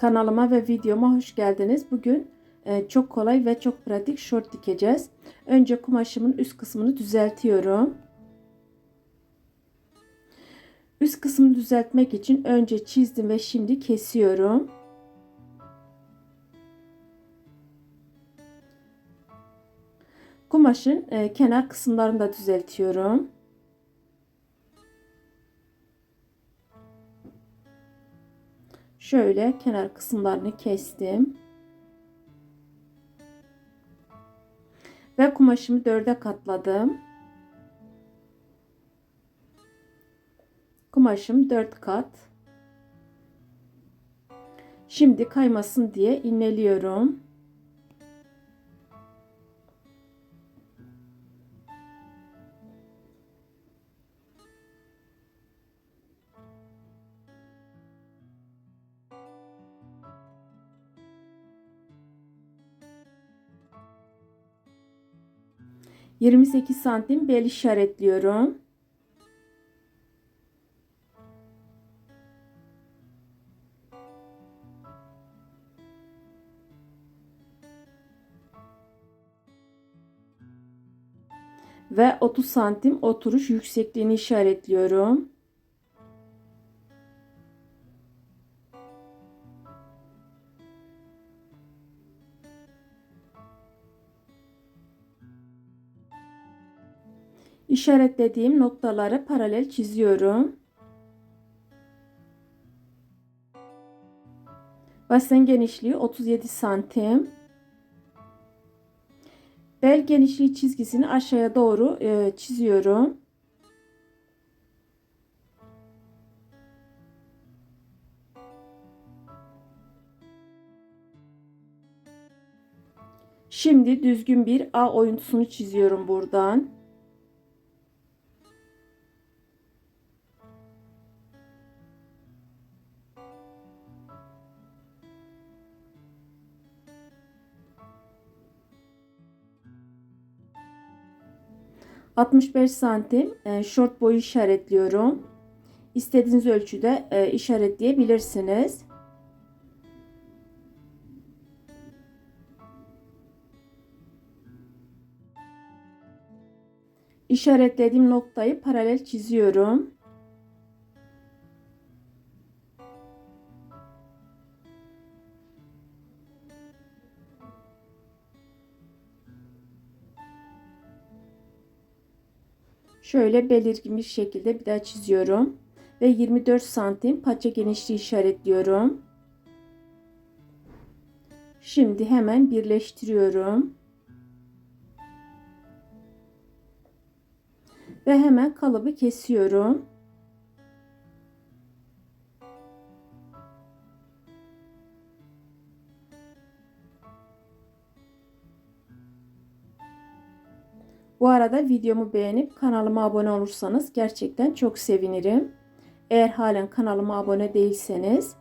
Kanalıma ve videoma hoş geldiniz. Bugün e, çok kolay ve çok pratik şort dikeceğiz. Önce kumaşımın üst kısmını düzeltiyorum. Üst kısmını düzeltmek için önce çizdim ve şimdi kesiyorum. Kumaşın e, kenar kısımlarını da düzeltiyorum. şöyle kenar kısımlarını kestim. Ve kumaşımı dörde katladım. Kumaşım dört kat. Şimdi kaymasın diye inleliyorum. 28 santim bel işaretliyorum. Ve 30 santim oturuş yüksekliğini işaretliyorum. İşaretlediğim noktaları paralel çiziyorum. Basen genişliği 37 santim. Bel genişliği çizgisini aşağıya doğru e, çiziyorum. Şimdi düzgün bir A oyuntusunu çiziyorum buradan. ...65 santim e, şort boyu işaretliyorum. İstediğiniz ölçüde e, işaretleyebilirsiniz. İşaretlediğim noktayı paralel çiziyorum. Şöyle belirgin bir şekilde bir daha çiziyorum. Ve 24 santim paça genişliği işaretliyorum. Şimdi hemen birleştiriyorum. Ve hemen kalıbı kesiyorum. Bu arada videomu beğenip kanalıma abone olursanız gerçekten çok sevinirim. Eğer halen kanalıma abone değilseniz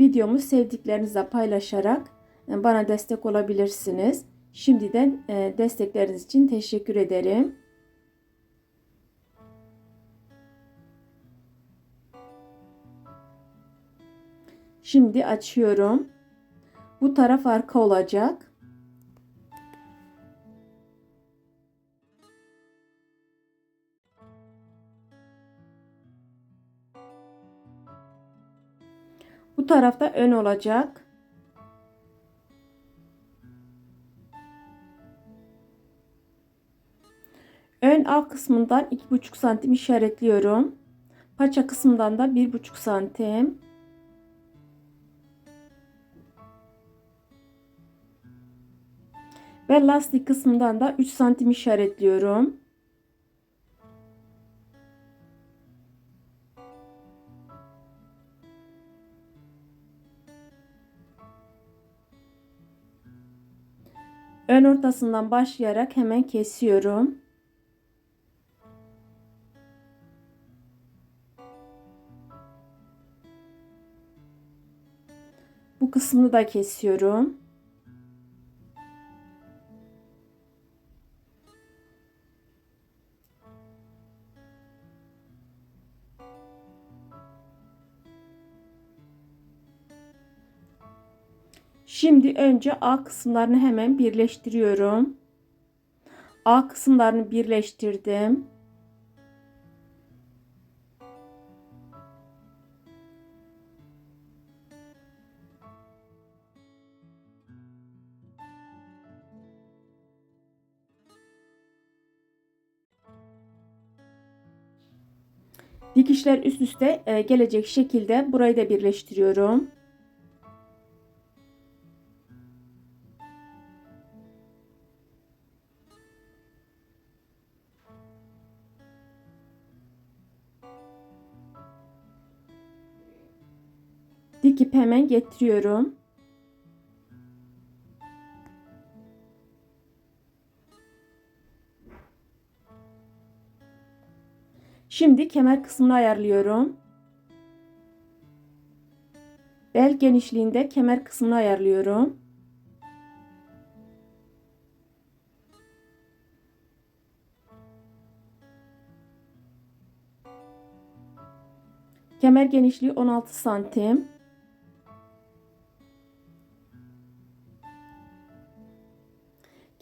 videomu sevdiklerinizle paylaşarak e, bana destek olabilirsiniz. Şimdiden e, destekleriniz için teşekkür ederim. Şimdi açıyorum. Bu taraf arka olacak. Tarafta ön olacak. Ön alt kısmından 2,5 santim işaretliyorum. Paça kısmından da 1,5 santim. Ve lastik kısmından da 3 santim işaretliyorum. Ön ortasından başlayarak hemen kesiyorum. Bu kısmını da kesiyorum. Şimdi önce A kısımlarını hemen birleştiriyorum. A kısımlarını birleştirdim. Dikişler üst üste e, gelecek şekilde burayı da birleştiriyorum. Dikip hemen getiriyorum. Şimdi kemer kısmını ayarlıyorum. Bel genişliğinde kemer kısmını ayarlıyorum. Kemer genişliği 16 santim.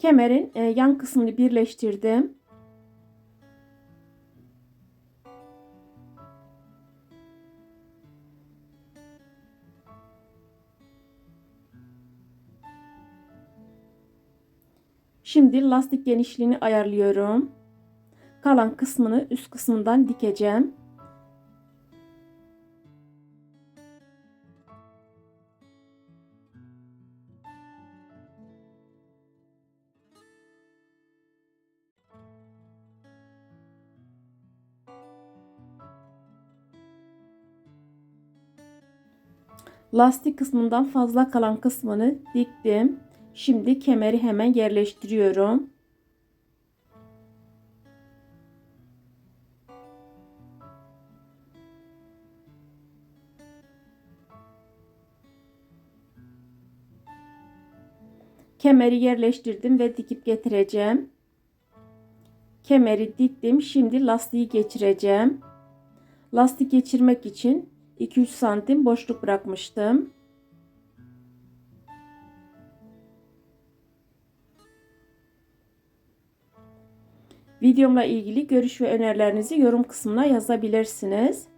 Kemerin e, yan kısmını birleştirdim. Şimdi lastik genişliğini ayarlıyorum. Kalan kısmını üst kısmından dikeceğim. Lastik kısmından fazla kalan kısmını diktim. Şimdi kemeri hemen yerleştiriyorum. Kemeri yerleştirdim ve dikip getireceğim. Kemeri diktim. Şimdi lastiği geçireceğim. Lastik geçirmek için 2-3 santim boşluk bırakmıştım. Videomla ilgili görüş ve önerilerinizi yorum kısmına yazabilirsiniz.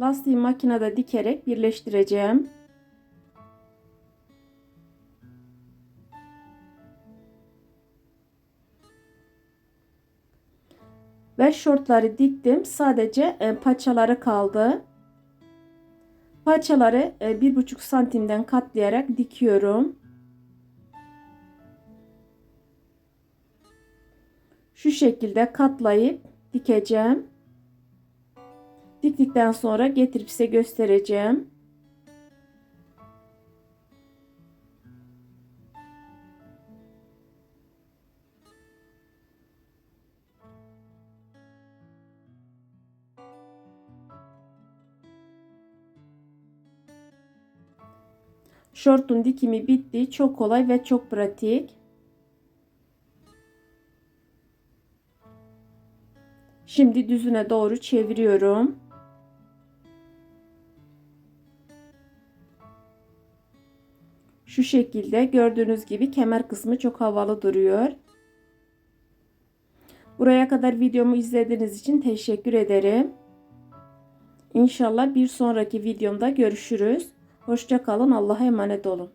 Lastiği makinede dikerek birleştireceğim. Ve şortları diktim. Sadece e, paçaları kaldı. Paçaları e, bir buçuk santimden katlayarak dikiyorum. Şu şekilde katlayıp dikeceğim. Diktikten sonra getirip size göstereceğim. Şortun dikimi bitti. Çok kolay ve çok pratik. Şimdi düzüne doğru çeviriyorum. Şu şekilde gördüğünüz gibi kemer kısmı çok havalı duruyor. Buraya kadar videomu izlediğiniz için teşekkür ederim. İnşallah bir sonraki videomda görüşürüz. Hoşçakalın. Allah'a emanet olun.